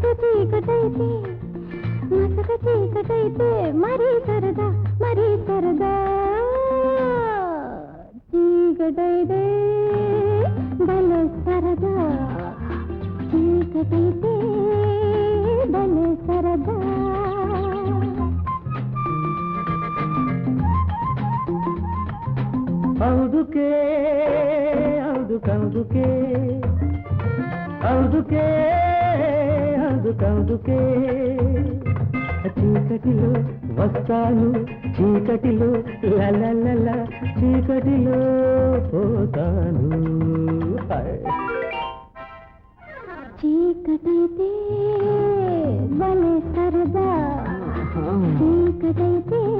మసక చీకటైతే మసక చీకటైతే మరీ సరదా మరీ సరదా. చీకటైతే భలే సరదా. చీకటైతే భలే సరదా. అవుదుకే అందుకే అవుదుకే అందుకే అందుకందుకే చీకటిలో వస్తాను చీకటిలో లలలల చీకటిలో పోతాను. చీకటైతే భలే సరదా. చీకటైతే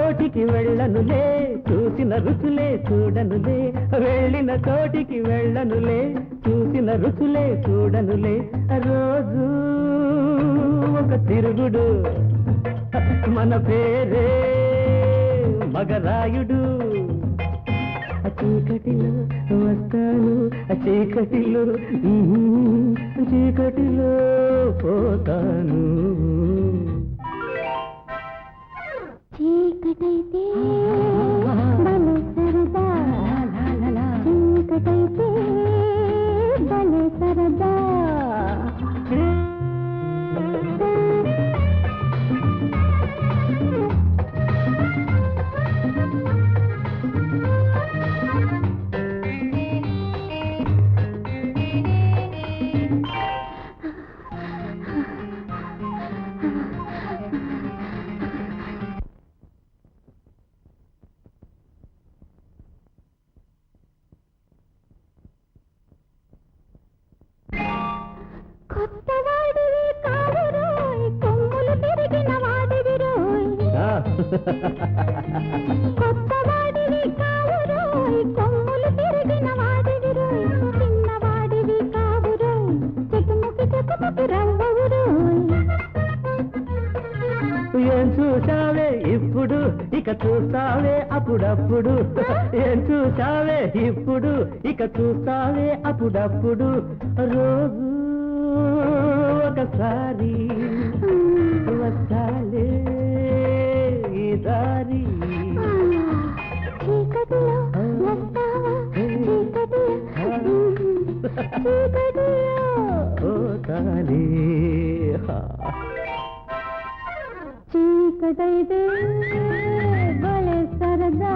చోటికి వెళ్ళనులే చూసిన రుచులే చూడనులే వెళ్ళిన చోటికి వెళ్ళనులే చూసిన రుచులే చూడనులే. రోజు ఒక తిరుగుడు మన పేరే మగరాయుడు. ఆ చీకటిలో వస్తాను ఆ చీకటిలో చీకటిలో పోతాను. చీకటైతే భలే ఏం చూసావే ఇప్పుడు? ఇక చూస్తావే అప్పుడప్పుడు. ఏం చూసావే ఇప్పుడు? ఇక చూస్తావే అప్పుడప్పుడు. రోజు పోతానే చీకటైతే భలే సరదా.